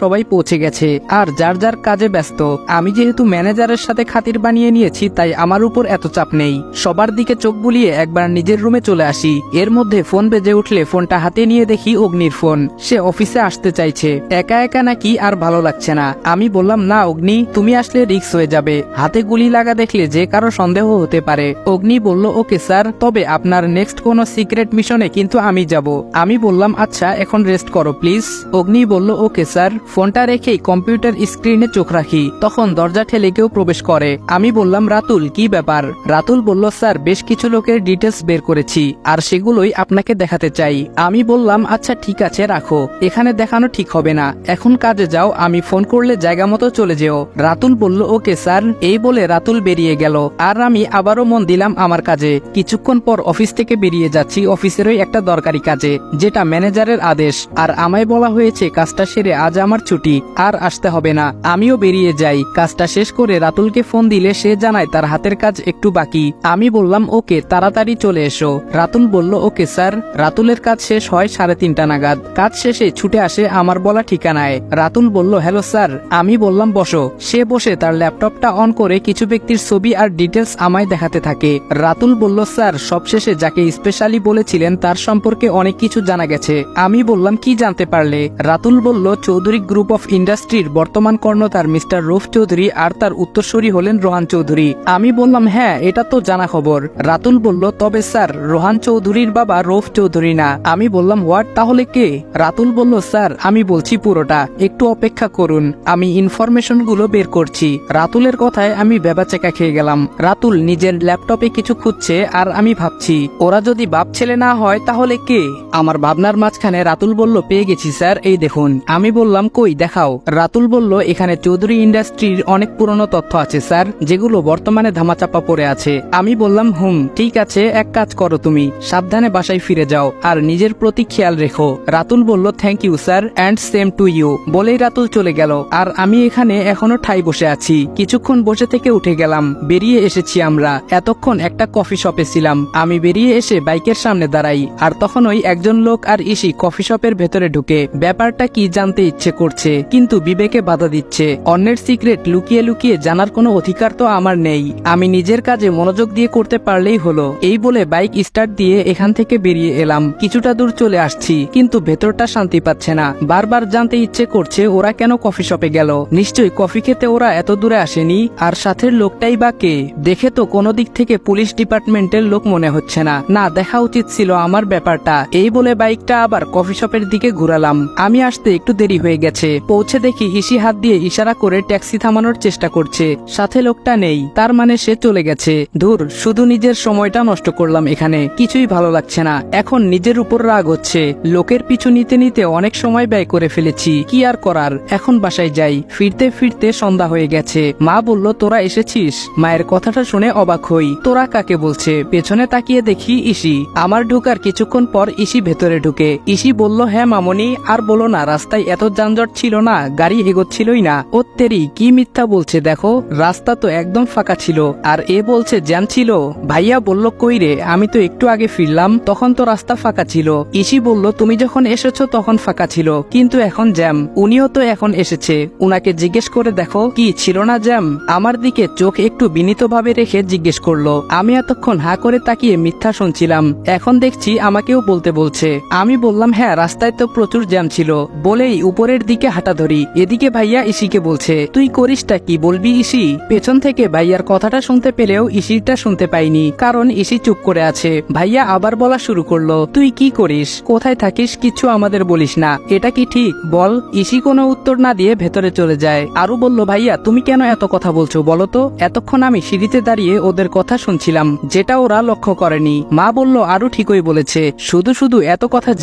সবাই পৌঁছে গেছে। আর যার যার কাজে ব্যস্ত, আমি যেহেতু ম্যানেজারের সাথে খাতির বানিয়ে নিয়েছি, তাই আমার উপর এত চাপ নেই। সবার দিকে চোখ বুলিয়ে একবার নিজের রুমে চলে আসি। এর মধ্যে ফোন বেজে উঠলে ফোনটা হাতে নিয়ে দেখি অগ্নির ফোন। সে অফিসে আসতে চাইছে। একা একা নাকি আর ভালো লাগছে না। আমি বললাম, না, অগ্নি, তুমি আসলে রিক্স হয়ে যাবে। হাতে গুলি লাগা দেখলে যে কারও সন্দেহ হতে পারে। অগ্নি বলল, ওকে স্যার, তবে আপনার নেক্সট কোনো সিক্রেট মিশনে কিন্তু আমি যাব। আমি বললাম আচ্ছা এখন রেস্ট করো, প্লিজ। অগ্নি বলল, ওকে স্যার। ফোনটা রেখেই কম্পিউটার স্ক্রিনে চোখ রাখি। তখন দরজা ঠেলে কেউ প্রবেশ করে। আমি বললাম, রাতুল, কি ব্যাপার? রাতুল বলল, স্যার, বেশ কিছু লোকের ডিটেলস বের করেছি, আর সেগুলোই আপনাকে দেখাতে চাই। আমি বললাম আচ্ছা ঠিক আছে, রাখো। এখানে দেখানো ঠিক হবে না। এখন কাজে যাও, আমি ফোন করলে জায়গা মতো চলে যেও। রাতুল বলল, ওকে, স্যার। এই বলে রাতুল বেরিয়ে গেল। আর আমি আবারও মন দিলাম আমার কাজে। কিছুক্ষণ পর অফিস থেকে বেরিয়ে যাচ্ছি অফিসেরই একটা দরকারি কাজে, যেটা ম্যানেজারের আদেশ। আর আমায় বলা হয়েছে, কাজটা সেরে আজ আমার ছুটি, আর আসতে হবে না। আমিও বেরিয়ে যাই। কাজটা শেষ করে রাতুলকে ফোন দিলে সে জানায় তার হাতের কাজ একটু বাকি। আমি বললাম, ওকে, তাড়াতাড়ি চলে এসো। রাতুল বলল, ওকে, স্যার। রাতুলের কাজ শেষ হয় সাড়ে তিনটা নাগাদ। কাজ শেষে ছুটে আসে আমার বলা ঠিকানায়। রাতুল বলল, হ্যালো, স্যার। আমি বললাম, বসো। সে বসে তার ল্যাপটপটা অন করে কিছু ব্যক্তির ছবি আর ডিটেলস আমায় দেখাতে থাকে। রাতুল বলল, স্যার, সবশেষে যাকে স্পেশালি বলেছিলেন তার সম্পর্কে অনেক কিছু জানা গেছে। আমি বললাম, কি জানতে পারলে? রাতুল বলল, চৌধুরী গ্রুপ অফ ইন্ডাস্ট্রির বর্তমান কর্ণধার মিস্টার রুফ চৌধুরী আর তার উত্তরসূরি হলেন রোহান চৌধুরী। আমি বললাম হ্যাঁ এটা তো জানা খবর। রাতুল বলল, তবে স্যার, রোহান চৌধুরীর বাবা রৌফ চৌধুরী না। আমি বললাম, হোয়াট? তাহলে কে? রাতুল বলল, স্যার, আমি বলছি পুরোটা। একটু অপেক্ষা করুন, আমি ইনফরমেশনগুলো বের করছি। রাতুলের কথায় আমি বেবাচেকা খেয়ে গেলাম। রাতুল নিজের ল্যাপটপে কিছু খুঁজছে আর আমি ভাবছি, ওরা যদি বাপ ছেলে না হয়, তাহলে কে? আমার ভাবনার মাঝখানে রাতুল বলল, পেয়ে গেছি স্যার, এই দেখুন। আমি বললাম কই দেখাও। রাতুল বলল, এখানে চৌধুরী ইন্ডাস্ট্রির অনেক পুরনো তথ্য আছে, স্যার, যেগুলো বর্তমানে ধামাচাপা পড়ে আছে। আমি বললাম, হুম, ঠিক আছে, এক কাজ করো তুমি, সাবধানে বাসায় ফিরে যাও, আর নিজের প্রতি খেয়াল রেখো। রাতুল বলল thank you sir and same to you বলেই রাতুল চলে গেল, আর আমি এখানে এখনও ঠাই বসে আছি। কিছুক্ষণ বসে থেকে উঠে গেলাম, বেরিয়ে এসেছি আমরা। এতক্ষণ একটা কফি শপে ছিলাম, আমি বেরিয়ে এসে বাইকের সামনে দাঁড়াই, আর তখন ওই একজন লোক আর ইসি কফি শপের ভেতরে ঢুকে। ব্যাপারটা কি জানতে ইচ্ছে করছে, কিন্তু বিবেকে বাধা দিচ্ছে। অন্যের সিক্রেট লুকিয়ে লুকিয়ে জানার কোনো অধিকার তো আমার নেই। আমি নিজের কাজে মনোযোগ দিয়ে করতে পারলেই হলো। এই বলে বাইক স্টার্ট দিয়ে এখান থেকে বেরিয়ে এলাম। কিছুটা দূর চলে আসছি, কিন্তু ভেতরটা শান্তি পাচ্ছে না। বারবার জানতে ইচ্ছে করছে ওরা কেন কফি শপে গেল। নিশ্চয়ই কফি খেতে ওরা এত দূরে আসেনি? আর সাথের লোকটাই বা কে? দেখে তো কোনো দিক থেকে পুলিশ ডিপার্টমেন্টের লোক মনে হচ্ছে না। না, দেখা উচিত ছিল আমার ব্যাপারটা। এই বলে বাইকটা আবার কফি শপের দিকে ঘুরালাম। আমি আসতে একটু দেরি হয়ে গেছে। পৌঁছে দেখি ইসি হাত দিয়ে ইশারা করে ট্যাক্সি থামানোর চেষ্টা করছে। সাথে লোকটা নেই, তার মানে সে চলে গেছে। দূর শুধু নিজের সময়টা নষ্ট করলাম এখানে, কিছুই ভালো লাগছে না। এখন নিজের উপর রাগ হচ্ছে। লোকের পিছু নিতে নিতে অনেক সময় ব্যয় করে ফেলেছি, কি আর করার? এখন বাসায় যাই। ফিরতে ফিরতে সন্ধ্যা হয়ে গেছে। মা বলল, তোরা এসেছিস? মায়ের কথাটা শুনে অবাক হই। তোরা কাকে? বলছে। পেছনে তাকিয়ে দেখি ইসি। আমার ঢুকার কিছুক্ষণ পর ইসি ভেতরে ঢুকে। ইসি বলল হ্যাঁ মামনি, আর বলো না, রাস্তায় এত যানজট ছিল না, গাড়ি এগোচ্ছিলই না। ও তেরি কি মিথ্যা বলছে দেখো? রাস্তা তো একদম ফাঁকা ছিল। আর এ বলছে, জ্যাম ছিল? ভাইয়া বলল, কই রে, আমি তো একটু আগে ফিরলাম, তখন তো রাস্তা ফাঁকা ছিল। ইসি বলল, তুমি যখন এসেছ তখন ফাঁকা ছিল, কিন্তু এখন জ্যাম। উনিও তো এখন এসেছে। উনাকে জিজ্ঞেস করে দেখো, কি ছিল না জ্যাম? আমার দিকে চোখ একটু বিনীতভাবে রেখে জিজ্ঞেস করল। আমি এতক্ষণ হা করে তাকিয়ে মিথ্যা শুনছিলাম। এখন দেখছি, আমাকেও বলতে বলছে। আমি বললাম হ্যাঁ রাস্তায় তো প্রচুর জ্যাম ছিল। বলেই উপরের দিকে হাঁটা ধরি। এদিকে ভাইয়া ইসিকে বলছে, তুই করিসটা কি বলবি ইসি পেছন থেকে ভাইয়ার কথাটা শুনতে পেলেও ইসিরটা শুনতে পাইনি, কারণ ইসি চুপ করে আছে। ভাইয়া আবার বলা শুরু করল, তুই কি করিস? কোথায় থাকিস? কিছু আমাদের বলিস না। এটা কি ঠিক? বল। ইসি কোনো উত্তর না দিয়ে ভেতরে চলে যায়। আরও বলল, ভাইয়া, তুমি কেন এত কথা বলছো বলো তো? এতক্ষণ আমি সিঁড়িতে দাঁড়িয়ে ওদের কথা শুনছিলাম, যেটা ওরা লক্ষ্য করেনি। মা বলল, আরও ঠিকই বলেছে। শুধু শুধু এত কথা